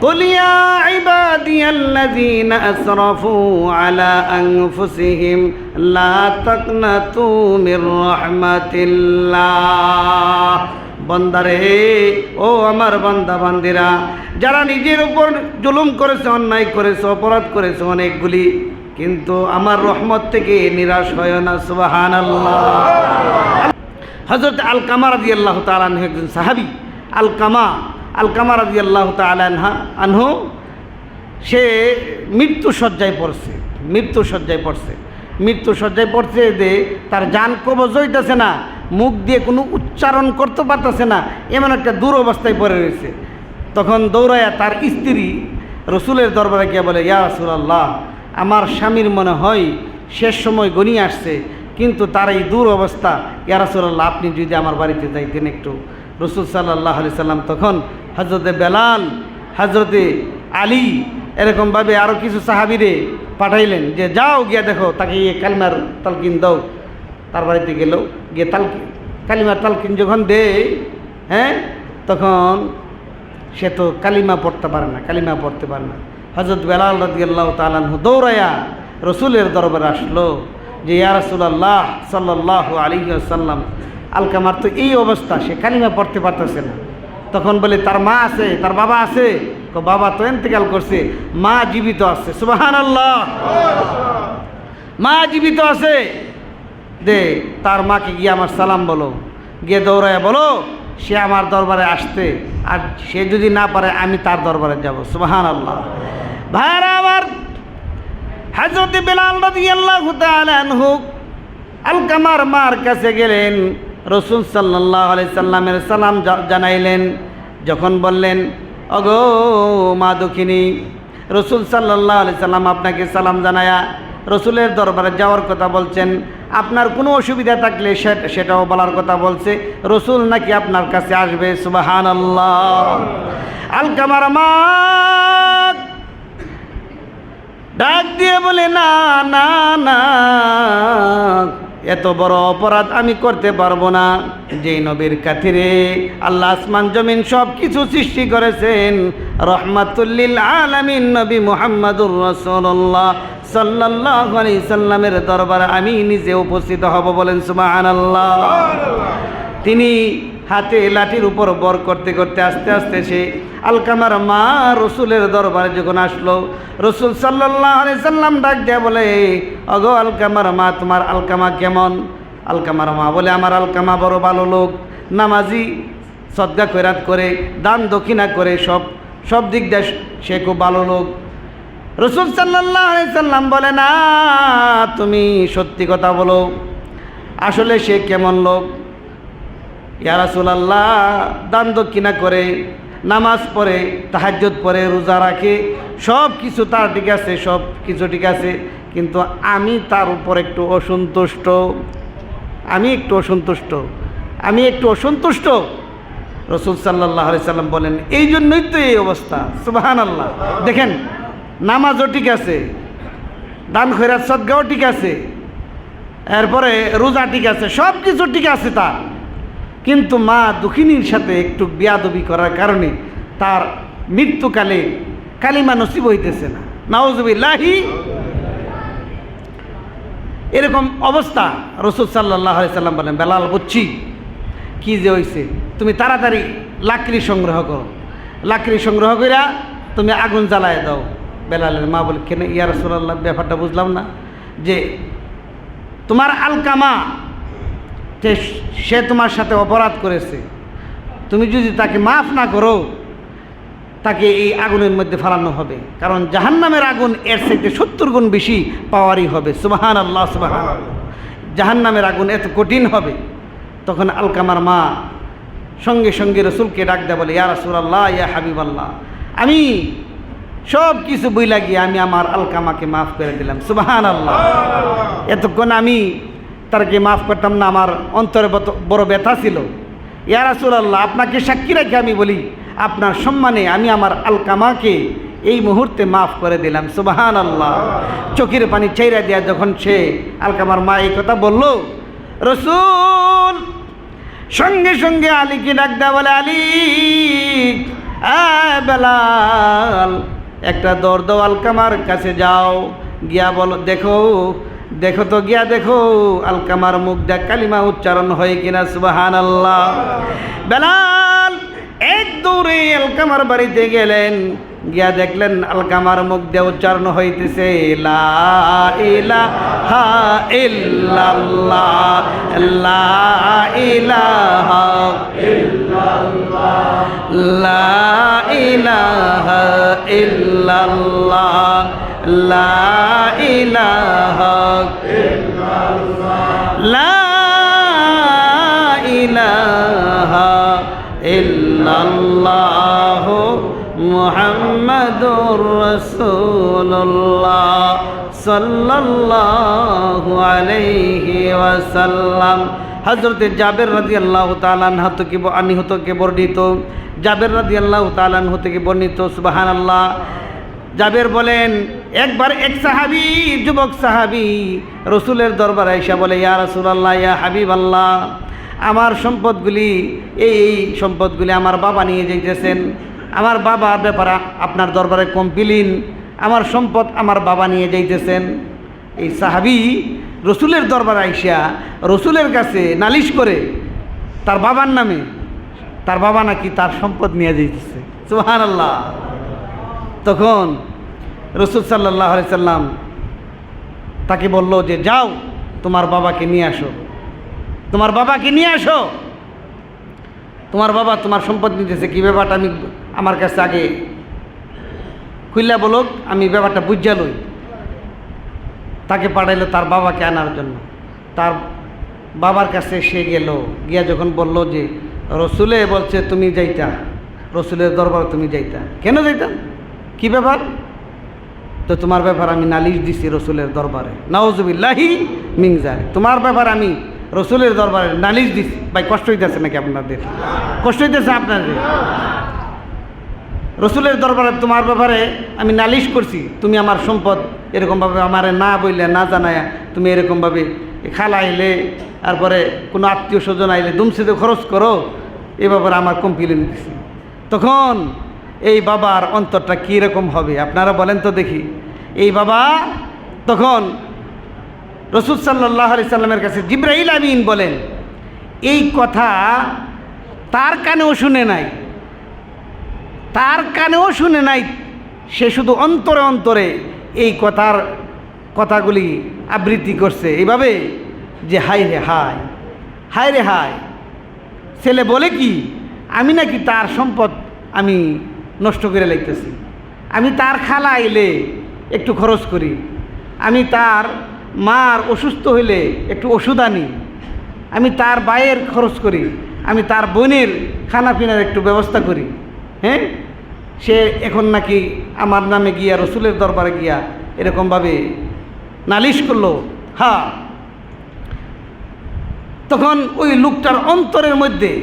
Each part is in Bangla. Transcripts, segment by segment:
قل يا عبادي الذين أسرفوا على أنفسهم لا تقنطوا من رحمة الله বন্দারে ও আমার বান্দা বান্দিরা যারা নিজের উপর জুলুম করেছে অন্যায় করেছে অপরাধ করেছে অনেকগুলি কিন্তু আমার রহমত থেকে নিরাশ হয় না সুবাহান আল্লাহ হজরত আল কামা রাজি আল্লাহ তালাহ একজন সাহাবি আল কামা আল কামা রাজি আল্লাহ তালাহা আনহু, সে মৃত্যু সজ্জায় পড়ছে, মৃত্যু সজ্জায় পড়ছে। মৃত্যু সজ্জায় পড়ছে যে তার যান কবজ হইতেছে না, মুখ দিয়ে কোনো উচ্চারণ করতে পারতেছে না, এমন একটা দুরবস্থায় পড়ে রয়েছে। তখন দৌড়াইয়া তার স্ত্রী রসুলের দরবারে গিয়ে বলে, ইয়া রসুলাল্লাহ, আমার স্বামীর মনে হয় শেষ সময় গনিয়ে আসছে, কিন্তু তার এই দূর অবস্থা, ইয়া রসুলাল্লাহ, আপনি যদি আমার বাড়িতে যাইতেন একটু। রসুল সাল্লাহ আলি সাল্লাম তখন হজরতে বেলাল হজরতে আলী এরকমভাবে আরও কিছু সাহাবিরে পাঠাইলেন যে, যাও গিয়া দেখো, তাকে ইয়ে কালিমার তালকিন দাও। তার বাড়িতে গেল, গিয়ে তালকিন কালিমার তালকিন যখন দে হ্যাঁ তখন সে তো কালিমা পড়তে পারে না, কালিমা পড়তে পারে না। হজরত বেলাল রাজি আল্লাহ তালাহ দৌড়াইয়া রসুলের দরবারে আসলো যে, ইয়া রসুলাল্লাহ সাল্লাহ আলী সাল্লাম আলকামার তো এই অবস্থা, সে কালিমা পড়তে পারতেছে না। তখন বলে, তার মা আছে, তার বাবা আছে? বাবা তো এন্তেকাল করছে, মা জীবিত আছে। সুবাহান আল্লাহ মা জীবিত আছে। দে, তার মাকে গিয়ে আমার সালাম বলো। গিয়ে দৌড়ায় বলো, সে আমার দরবারে আসতে, আর সে যদি না পারে, আমি তার দরবারে যাব। সুবাহান আল্লাহ ভাইরা আমার হাজরত বেলাল রাদিয়াল্লাহু তাআলা আলকামার মার কাছে গেলেন। রসুল সাল্লাহ আলি সাল্লামের সালাম জানাইলেন। যখন বললেন, অগো মা দক্ষিণী রসুল সাল্লাহ আলি সাল্লাম আপনাকে সালাম জানায়া রসুলের দরবারে যাওয়ার কথা বলছেন। আপনার কোনো অসুবিধা থাকলে সেটাও বলার কথা বলছে। রসুল নাকি আপনার কাছে আসবে? সুবাহান আল্লাহ আলকামার মা ডাক দিয়ে বলে, না না না। এত বড় অপরাধ আমি করতে পারব না। যে নবীর কাথিরে আল্লাহ আসমান জমিন সব কিছু সৃষ্টি করেছেন। রহমাতুল্লিল আলামিন নবী মোহাম্মদুর রসল্লাহ সাল্লাহ আলি সাল্লামের দরবার আমি নিজে উপস্থিত হব বলেন সুমাহ আল্লাহ তিনি হাতে লাঠির উপর বর করতে করতে আস্তে আস্তে সে আলকামার মা রসুলের দরবারে যখন আসলো, রসুল সাল্লাহ সাল্লাম ডাক দেয়া বলে, অগো আলকামার মা, তোমার আলকামা কেমন? আলকামার মা বলে, আমার আলকামা বড় ভালো লোক। নামাজি, সদ্গা কৈরাত করে, দান দক্ষিণা করে সব সব দিক দিয়ে সে খুব ভালো লোক। রসুল সাল্লাহ সাল্লাম বলে, না, তুমি সত্যি কথা বলো। আসলে সে কেমন লোক? ইয়ারাসুলাল্লাহ দান দক্ষিণা করে, নামাজ পড়ে তাহাজ্জত পড়ে, রোজা রাখে সব কিছু তার ঠিক আছে সব কিছু ঠিক আছে, কিন্তু আমি তার উপর একটু অসন্তুষ্ট। আমি একটু অসন্তুষ্ট। আমি একটু অসন্তুষ্ট। রসুল সাল্লাহ সাল্লাম বলেন এই জন্যই তো এই অবস্থা। সুবাহান আল্লাহ দেখেন, নামাজও ঠিক আছে, দান খৈরাত সদ্গাও ঠিক আছে, এরপরে রোজা ঠিক আছে সব কিছু ঠিক আছে তার। কিন্তু মা দুঃখিনীর সাথে একটু বিয়াদবি করার কারণে তার মৃত্যুকালে কালিমা নসিব হইতেছে না। নাওজবিল্লাহি এরকম অবস্থা রসুল সাল্লাহ সাল্লাম বলেন, বেলাল বুঝছি কি যে হয়েছে তুমি তাড়াতাড়ি লাকড়ি সংগ্রহ করো। লাকড়ি সংগ্রহ কইরা তুমি আগুন জ্বালায় দাও। বেলালের মা বলে, কেন ইয়া রসুল্লাহ ব্যাপারটা বুঝলাম না যে তোমার আলকামা যে সে তোমার সাথে অপরাধ করেছে তুমি যদি তাকে মাফ না করো তাকে এই আগুনের মধ্যে ফেলানো হবে। কারণ জাহান্নামের আগুন এর থেকে সত্তর গুণ বেশি পাওয়ারই হবে। সুবাহান আল্লাহ সুবাহান জাহান্নামের আগুন এত কঠিন হবে তখন আলকামার মা সঙ্গে সঙ্গে রসুলকে ডাক দেয় বলে ইয়া রসুল আল্লাহ ইয়া হাবিব আল্লাহ আমি সব কিছু বই লাগিয়ে আমি আমার আলকামাকে মাফ করে দিলাম। সুবাহান আল্লাহ এতক্ষণ আমি তারকে মাফ করতাম না? আমার অন্তরে বড় ব্যথা ছিল। ইয়া রাসুল আল্লাহ আপনাকে সাক্ষী রেখে আমি বলি, আপনার সম্মানে আমি আমার আলকামাকে এই মুহূর্তে মাফ করে দিলাম। সুবাহান আল্লাহ চোখের পানি চাইরা দেয়া যখন সে আলকামার মা এই কথা বলল, রসুল, সঙ্গে সঙ্গে আলীকে ডাক দেয়া বলে, আলী বেলাল, একটা দৌড় দাও আলকামার কাছে যাও। গিয়া বলো, দেখো দেখো তো গিয়া দেখো আলকামার মুখ দেখ, কালিমা উচ্চারণ হয় কিনা সুবাহান আল্লাহ বেলাল, এক দৌড়ে আলকামার বাড়িতে গেলেন। গিয়া দেখলেন আলকামার মুখ দিয়ে উচ্চারণ হইতেছে, লা লা লা লা ইলাহা লা ইলাহা ইল্লাল্লাহ মুহাম্মাদুর রাসূলুল্লাহ সাল্লাল্লাহু আলাইহি ওয়াসাল্লাম। হজরতে জাবের রাজি আল্লাহ তালান থেকে আনি হতকে বর্ণিত জাবের রাজি আল্লাহ তালান থেকে বর্ণিত সুবাহান আল্লাহ জাবের বলেন, একবার এক সাহাবি, যুবক সাহাবি রসুলের দরবার আইসা বলে, ইয়া রসুলাল্লাহ, ইয়া হাবিব আল্লাহ আমার সম্পদগুলি, এই এই সম্পদগুলি আমার বাবা নিয়ে যাইতেছেন। আমার বাবা ব্যাপারে আপনার দরবারে কমপ্লিন আমার সম্পদ আমার বাবা নিয়ে যাইতেছেন। এই সাহাবি রসুলের দরবার আইসা রসুলের কাছে নালিশ করে, তার বাবার নামে, তার বাবা নাকি তার সম্পদ নিয়ে যাইতেছে। সুহান আল্লাহ তখন রসুল সাল্লাহ সাল্লাম তাকে বলল যে, যাও, তোমার বাবাকে নিয়ে আসো। তোমার বাবাকে নিয়ে আসো। তোমার বাবা তোমার সম্পদ নিতেছে। কি ব্যাপারটা আমি আমার কাছে আগে খুললা বলুক আমি ব্যাপারটা বুঝা লই। তাকে পাঠাইলো তার বাবাকে আনার জন্য। তার বাবার কাছে সে গেল। গিয়া যখন বলল যে, রসুলে বলছে তুমি যাইতা। রসুলের দরবার তুমি যাইতা। কেন যাইতা? কি ব্যাপার? তো তোমার ব্যাপার আমি নালিশ দিছি রসুলের দরবারে। নওয়াজবিল্লাহি মিংজার তোমার ব্যাপার আমি রসুলের দরবারে নালিশ দিছি। ভাই, কষ্ট হইতেছে নাকি আপনাদের? কষ্ট হইতেছে আপনাদের? রসুলের দরবারে তোমার ব্যাপারে আমি নালিশ করছি। তুমি আমার সম্পদ এরকমভাবে আমারে না বললে না জানায় তুমি এরকমভাবে খালা আইলে, তারপরে কোনো আত্মীয় স্বজন আইলে দুমসিতে খরচ করো, এ ব্যাপারে আমার কমপ্লেন দিছি। তখন এই বাবার অন্তরটা কীরকম হবে? আপনারা বলেন তো দেখি। এই বাবা তখন রসুল সাল্লাহ আলি সাল্লামের কাছে জিব্রাহিল আমিন বলেন, এই কথা তার কানেও শুনে নাই। তার কানেও শুনে নাই। সে শুধু অন্তরে অন্তরে এই কথার কথাগুলি আবৃত্তি করছে। এইভাবে যে হাই রে হায় হায় রে হায়, ছেলে বলে কি, আমি নাকি তার সম্পদ আমি নষ্ট করে লাগতেছি আমি তার খালা আইলে একটু খরচ করি। আমি তার মার অসুস্থ হইলে একটু ওষুধ আনি। আমি তার বায়ের খরচ করি। আমি তার বোনের খানা পিনার একটু ব্যবস্থা করি। হ্যাঁ? সে এখন নাকি আমার নামে গিয়া, রসুলের দরবারে গিয়া এরকমভাবে নালিশ করল। হ্যাঁ তখন ওই লোকটার অন্তরের মধ্যে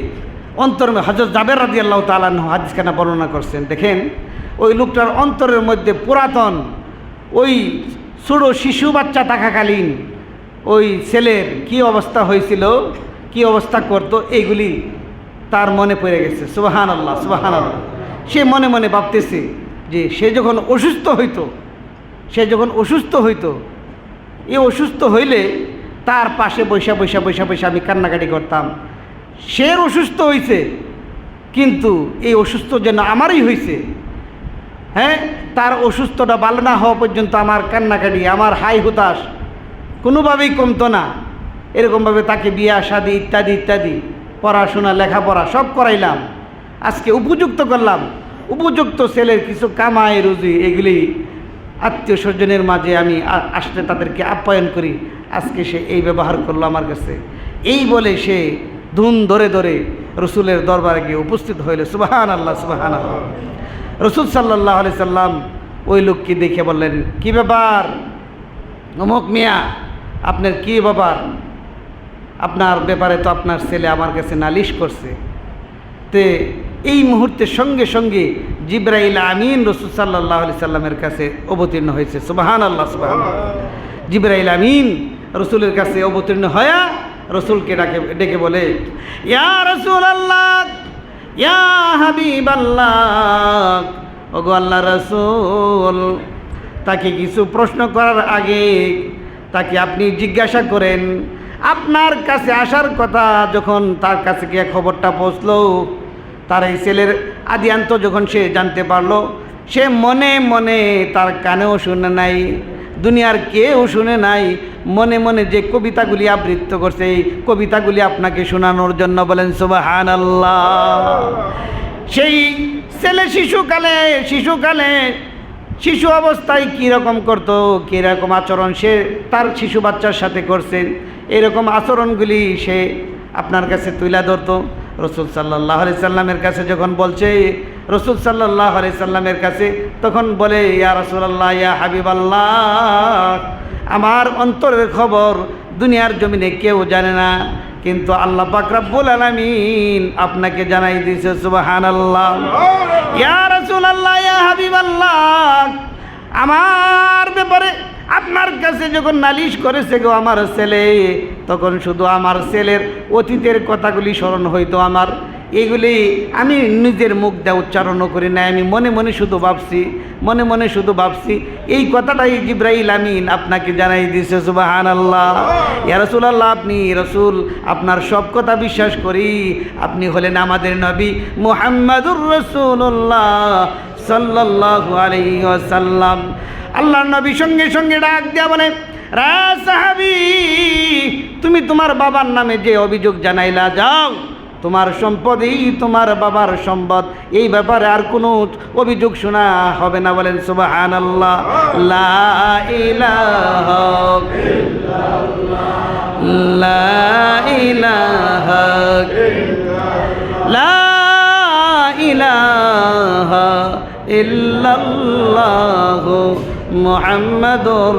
অন্তর হজরত জাবের রাজি আল্লাহ তালান হাদিসখানা বর্ণনা করছেন। দেখেন, ওই লোকটার অন্তরের মধ্যে পুরাতন ওই ছোটো শিশু বাচ্চা থাকাকালীন ওই ছেলের কি অবস্থা হয়েছিল, কি অবস্থা করতো, এইগুলি তার মনে পড়ে গেছে। সুবাহান আল্লাহ সুবাহান আল্লাহ সে মনে মনে ভাবতেছে যে সে যখন অসুস্থ হইতো, সে যখন অসুস্থ হইতো, এ অসুস্থ হইলে তার পাশে বৈশা বৈশা বৈশা বৈশা আমি কান্নাকাটি করতাম। সে অসুস্থ হয়েছে কিন্তু এই অসুস্থ যেন আমারই হয়েছে হ্যাঁ? তার অসুস্থটা ভালো না হওয়া পর্যন্ত আমার কান্নাকাটি, আমার হাই হুতাশ কোনোভাবেই কমতো না। এরকমভাবে তাকে বিয়া, শাদি ইত্যাদি ইত্যাদি, পড়াশোনা, লেখাপড়া সব করাইলাম। আজকে উপযুক্ত করলাম। উপযুক্ত ছেলের কিছু কামাই, রুজি এগুলি আত্মীয় স্বজনের মাঝে আমি আসলে তাদেরকে আপ্যায়ন করি। আজকে সে এই ব্যবহার করল আমার কাছে। এই বলে সে ধুম ধরে ধরে রসুলের দরবারে গিয়ে উপস্থিত হইল সুবাহান আল্লাহ সুবাহান আল্লাহ রসুল সাল্লাহ আলি সাল্লাম ওই লোককে দেখে বললেন, কি ব্যাপার? অমুক মিয়া, আপনার কি ব্যাপার? আপনার ব্যাপারে তো আপনার ছেলে আমার কাছে নালিশ করছে। তে এই মুহূর্তে সঙ্গে সঙ্গে জিব্রাইল আমিন রসুল সাল্লাহ আলি সাল্লামের কাছে অবতীর্ণ হয়েছে সুবাহান আল্লাহ সুবাহান জিব্রাইল আমিন রসুলের কাছে অবতীর্ণ হয়া রসুলকে ডাকে, ডেকে বলে, ইয়া রসুল আল্লাহ ইয়া হাবিব আল্লাহ আল্লাহ রসুল, তাকে কিছু প্রশ্ন করার আগে তাকে আপনি জিজ্ঞাসা করেন, আপনার কাছে আসার কথা যখন তার কাছে গিয়ে খবরটা পৌঁছলো, তার এই ছেলের আদিয়ান্ত যখন সে জানতে পারল, সে মনে মনে তার কানেও শুনে নাই। দুনিয়ার কেউ শুনে নাই। মনে মনে যে কবিতাগুলি আবৃত্ত করছে, এই কবিতাগুলি আপনাকে শোনানোর জন্য বলেন সুবাহান সেই ছেলে শিশুকালে শিশুকালে শিশু অবস্থায় কীরকম করতো, কীরকম আচরণ সে তার শিশু বাচ্চার সাথে করছে, এরকম আচরণগুলি সে আপনার কাছে তুলে ধরতো। রসুল সাল্লাহ সাল্লামের কাছে যখন বলছে রসুল সাল্লাহ সাল্লামের কাছে তখন বলে ইয়া রসুল্লাহ ইয়া হাবিব আল্লাহ আমার অন্তরের খবর দুনিয়ার জমিনে কেউ জানে না কিন্তু আল্লাহ পাক রাব্বুল আলামিন আপনাকে জানাই দিয়েছে সুবহানাল্লাহ। ইয়া রসুল রাসূলুল্লাহ ইয়া হাবিবাল্লাহ আমার ব্যাপারে আপনার কাছে যখন নালিশ করেছে গো আমার ছেলে তখন শুধু আমার ছেলের অতীতের কথাগুলি স্মরণ হইতো আমার। এগুলি আমি নিজের মুখ দিয়ে উচ্চারণও করি না আমি মনে মনে শুধু ভাবছি মনে মনে শুধু ভাবছি। এই কথাটাই জিব্রাইল আমিন আপনাকে জানাই দিয়েছে সুবাহান আল্লাহ ইয়া রসুলাল্লাহ আপনি রসুল আপনার সব কথা বিশ্বাস করি। আপনি হলেন আমাদের নবী মুহাম্মাদুর রসুল্লাহ সাল্লাল্লাহু আলাইহি ওয়াসাল্লাম। আল্লাহর নবী সঙ্গে সঙ্গে ডাক দেয়া বলে রা সাহাবী তুমি তোমার বাবার নামে যে অভিযোগ জানাইলা যাও। তোমার সম্পদই তোমার বাবার সম্পদ। এই ব্যাপারে আর কোনো অভিযোগ শোনা হবে না বলেন সুবাহান আল্লাহ লা ইলাহা লা মুহাম্মাদুর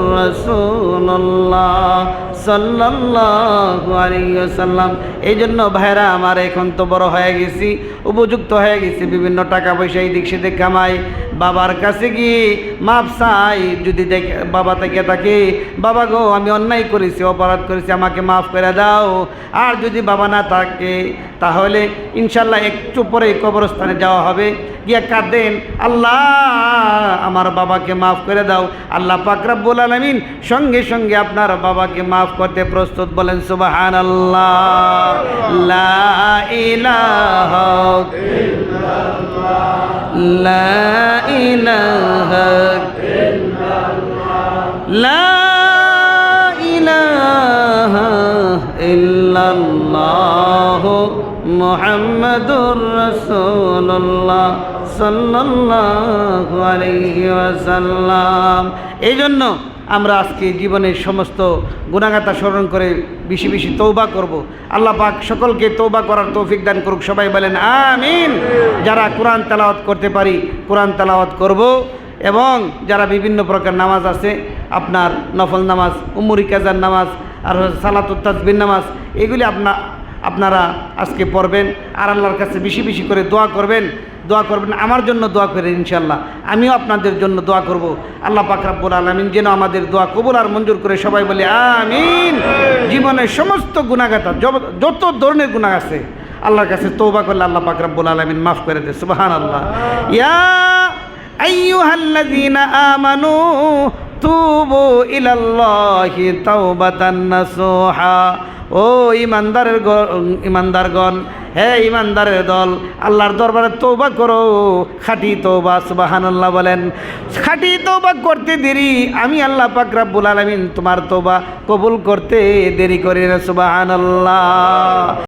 আলাইহি ওয়াসাল্লাম। এই জন্য ভাইরা, আমার এখন তো বড় হয়ে গেছি, উপযুক্ত হয়ে গেছি, বিভিন্ন টাকা পয়সা এই দিক সেদিক কামাই। বাবার কাছে গিয়ে মাপ চাই? যদি দেখে, বাবা থেকে থাকে, বাবা গো, আমি অন্যায় করেছি, অপরাধ করেছি, আমাকে মাফ করে দাও। আর যদি বাবা না থাকে, তাহলে ইনশাল্লাহ একটু পরে কবরস্থানে যাওয়া হবে। গিয়া কাঁদেন, আল্লাহ, আমার বাবাকে মাফ করে দাও। আল্লাহ পাকরাবুল আলমিন সঙ্গে সঙ্গে আপনার বাবাকে মাফ করতে প্রস্তুত বলেন সুবাহান আল্লাহ লা ইল্লাল্লাহ। মুহাম্মাদুর রাসূলুল্লাহ। আলাইহি এই জন্য আমরা আজকে জীবনের সমস্ত গুণাগাতা স্মরণ করে বেশি বেশি তৌবা করব। আল্লাহ পাক সকলকে তৌবা করার তৌফিক দান করুক, সবাই বলেন আমিন। যারা কোরআন তালাওয়াত করতে পারি, কোরআন তালাওয়াত করব এবং যারা বিভিন্ন প্রকার নামাজ আছে, আপনার নফল নামাজ, উমরি কাজার নামাজ, আর সালাতুত তাজবির নামাজ, এগুলি আপনা, আপনারা আজকে পড়বেন। আর আল্লাহর কাছে বেশি বেশি করে দোয়া করবেন। দোয়া করবেন, আমার জন্য দোয়া করেন ইনশাল্লাহ আমিও আপনাদের জন্য দোয়া করব। আল্লাহ পাক রাব্বুল আলামিন যেন আমাদের দোয়া কবুল আর মঞ্জুর করে সবাই বলে, আমিন। জীবনের সমস্ত গুণাগাতা যত- ধরনের গুণা আছে, আল্লাহর কাছে তৌবা করলে আল্লাহ পাক রাব্বুল আলামিন মাফ করে দেয় সুবহানাল্লাহ। ইয়া আইয়ুহাল্লাযীনা আমানু তুবু ইলাল্লাহি তাওবাতান নাসুহা। ও ইমানদারের ইমানদারগণ, হে ইমানদারের দল, আল্লাহর দরবারে তৌবা করো। বা তৌবা সুবাহান্লাহ বলেন। খাঁটি তৌবা করতে দেরি, আমি আল্লাহ পাক রাব্বুল আলামিন তোমার তৌবা কবুল করতে দেরি করি না, সুবাহানাল্লাহ।